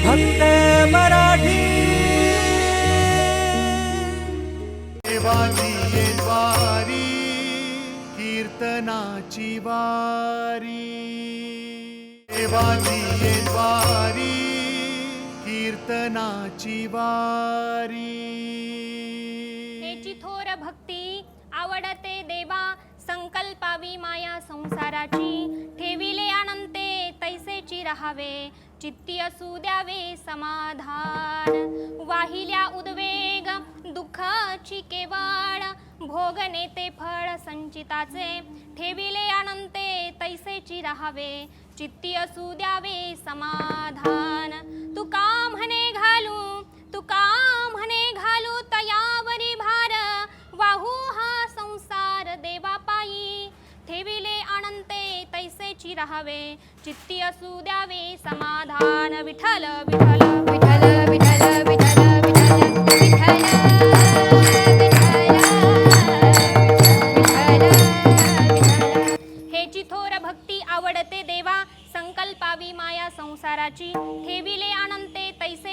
फक्त मराठी. देवाची वारी कीर्तनाची वारी. देवाची वारी कीर्तनाची वारी. हेची थोर भक्ती आवडते देवा संकल्पावी माया संसाराची. ठेविले अनंते तैसेची राहावे. चित्ती असू द्यावे समाधान. वाहिल्या उद्वेग दुःखाची केवळ भोग नेते फळ संचिताचे ठेविले अनंते तैसेची राहावे. चित्ती असू द्यावे समाधान. तू का म्हणे घालू तू का म्हणे तैसेची राहावे चित्ती असू द्यावे समाधान विठ्ठल विठ्ठल विठ्ठल।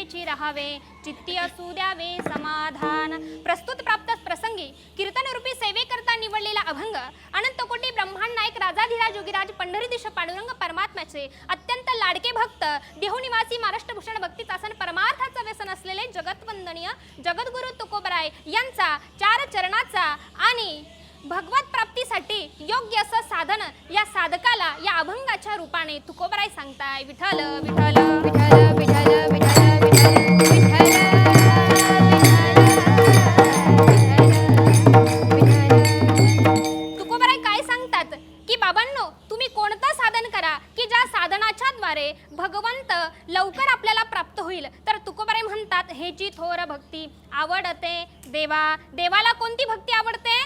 अनंते राहावे चित्ती असू द्यावे समाधान. प्रस्तुत प्राप्त प्रसंगी कीर्तनरूपी सेवेकरता निवडलेला अभंग अनंतकोटी ब्रह्मांड नायक राजाधिराज योगीराज पंढरी दिश पांडुरंग परमात्म्याचे अत्यंत लाडके भक्त देहुनिवासी महाराष्ट्र भूषण भक्तीचासन परमार्थाचं व्यसन असलेले जगतवंदनीय जगद्गुरु तुकोबराय यांचा चार चरणाचा आणि भगवत प्राप्तीसाठी योग्य असं साधन या साधकाला या अभंगाच्या रूपाने तुकोबराय सांगताय. विठ्ठल विठल विठल विठल विठल भक्ती आवडते देवा देवाला कोणती भक्ती आवडते?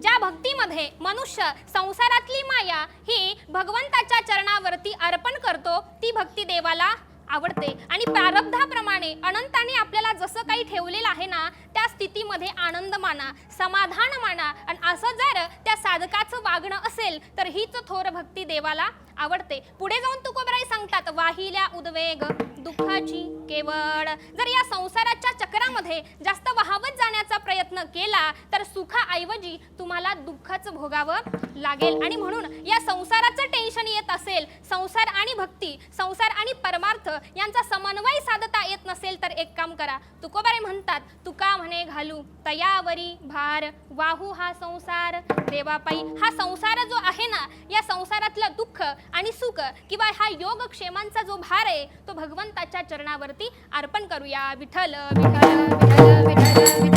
ज्या भक्तीमध्ये मनुष्य संसारातली माया ही भगवंताच्या चरणावरती अर्पण करतो ती भक्ती देवाला आवडते. आणि प्रारब्धाप्रमाणे अनंताने आपल्याला जसं काही ठेवलेलं आहे ना त्या स्थितीमध्ये आनंद माना समाधान माना. आणि असं जर त्या साधकाचं वागणं असेल तर हीच थोर भक्ती देवाला आवडते. पुढे जाऊन तुकोबराई सांगतात वाहिल्या उद्वेग दुःखाची केवळ. जर या संसाराच्या चक्रामध्ये जास्त वाहवत जाण्याचा प्रयत्न केला तर सुखाऐवजी तुम्हाला दुःखच भोगावं लागेल. आणि म्हणून या संसाराचं टेन्शन येत असेल संसार आणि भक्ती संसार आणि परमार्थ यांचा समन्वय साधता येत नसेल तर एक काम करा. तुकोबारे म्हणतात तुका म्हणे घालू तयावरी भार वाहू हा संसार देवापायी. हा संसार जो आहे ना या संसारातलं दुःख आणि सुख किंवा हा योग क्षेमांचा जो भार आहे तो भगवंताच्या चरणावरती अर्पण करूया. विठ्ठल विठ्ठल विठ्ठल विठ्ठल.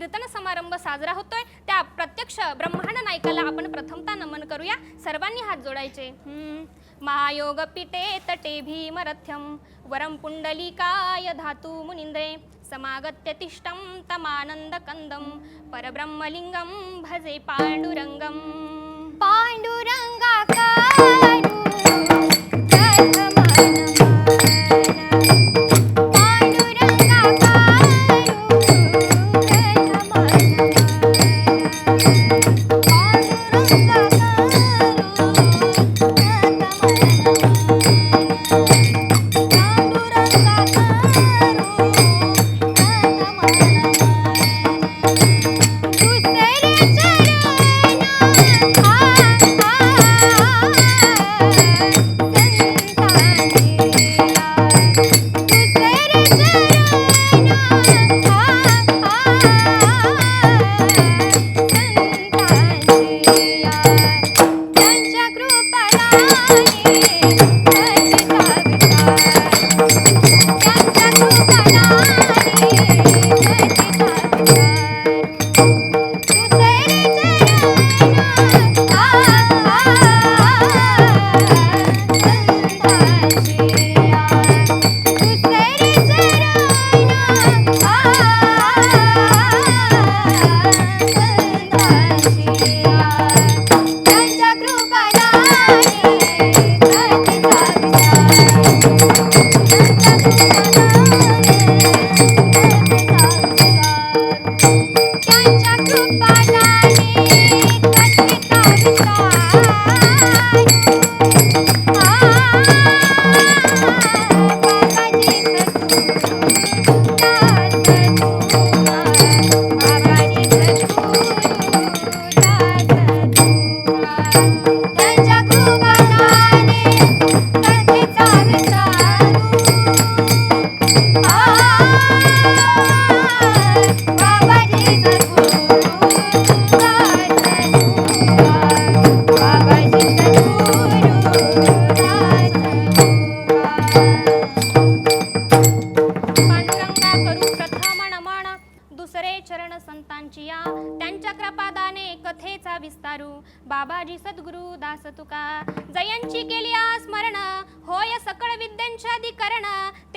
कीर्तन समारंभ साजरा होतोय. त्या प्रत्यक्ष ब्रह्मांड नायकाला आपण प्रथमता नमन करूया. सर्वांनी हात जोडायचे. महायोग पिटे तटे भीमरथ्यम. वरम पुंडलिकाय धातू मुनिंद्रे. समागत्य तिष्ठं तमानंद कंदम परब्रह्मलिंगम भजे पांडुरंगम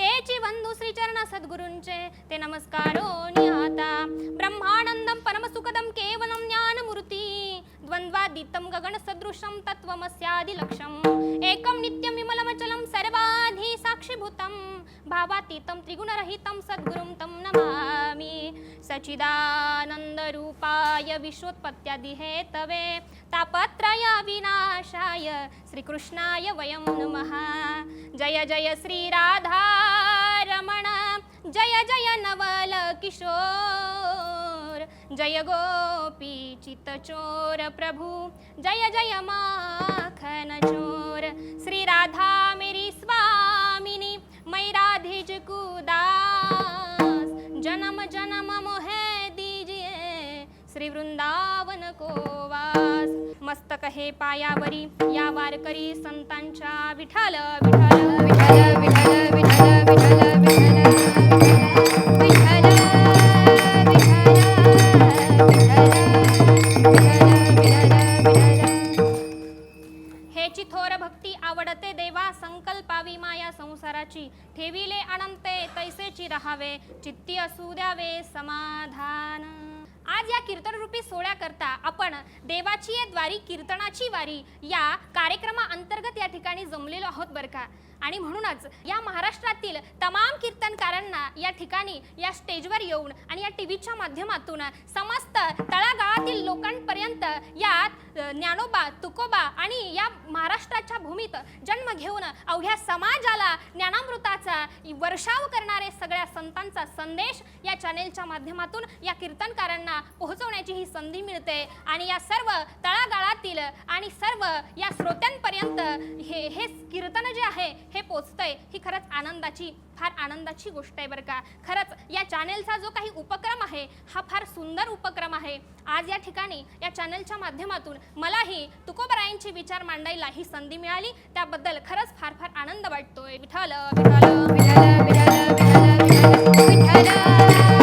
तेची बंधू श्री चरण सद्गुरूंचे ते नमस्कारो निहाता। ब्रह्मानंदम परमसुखदम केवलम ज्ञानमूर्ती। द्वंद्वादितं गगन सदृशं तत्त्वमस्यादिलक्ष्यम् एकं नित्यं विमलमचलं सर्वाधि साक्षीभूतम भावातीतं त्रिगुणरहितं सद्गुरुं तं नमामि। सच्चिदानन्दरूपाय विश्वोत्पत्त्यादिहेतवे। तापत्रय विनाशाय श्रीकृष्णाय वयं नमः। जय जय श्रीराधारमण जय जय नवल किशोर जय गोपी चितचोर प्रभु जय जय माखन चोर। श्री राधा मेरी स्वामिनी मै राधिज कुदास। जन्म जन्म मोहे दीजिए श्री वृंदावन को वास मस्तक हे पायावरी या वारकरी संतांच्या विठाल विठाल विठ्ठल विठल विठ्ठल विठाल आज या कीर्तन रूपी सोहळ्याकरता आपण देवाची ये द्वारी कीर्तनाची वारी या कार्यक्रमा अंतर्गत या ठिकाणी जमलेलो आहोत बरं का? आणि म्हणूनच या महाराष्ट्रातील तमाम कीर्तनकारांना या ठिकाणी या स्टेजवर येऊन आणि या टी व्हीच्या माध्यमातून समस्त तळागाळातील लोकांपर्यंत या ज्ञानोबा तुकोबा आणि या महाराष्ट्राच्या भूमीत जन्म घेऊन अवघ्या समाजाला ज्ञानामृताचा वर्षाव करणारे सगळ्या संतांचा संदेश या चॅनेलच्या माध्यमातून या कीर्तनकारांना पोहोचवण्याची ही संधी मिळते. आणि या सर्व तळागाळातील आणि सर्व या श्रोत्यांपर्यंत हे हे कीर्तन जे आहे हे पोचतंय ही खरंच आनंदाची फार आनंदाची गोष्ट आहे बरं का. खरंच या चॅनेलचा जो काही उपक्रम आहे हा फार सुंदर उपक्रम आहे. आज या ठिकाणी या चॅनेलच्या माध्यमातून मलाही तुकोबरायांचे विचार मांडायला तुला ही संधी मिळाली. त्याबद्दल खरंच फार फार आनंद वाटतोय. विठाल विठाल विठाल विठाल विठाल विठाल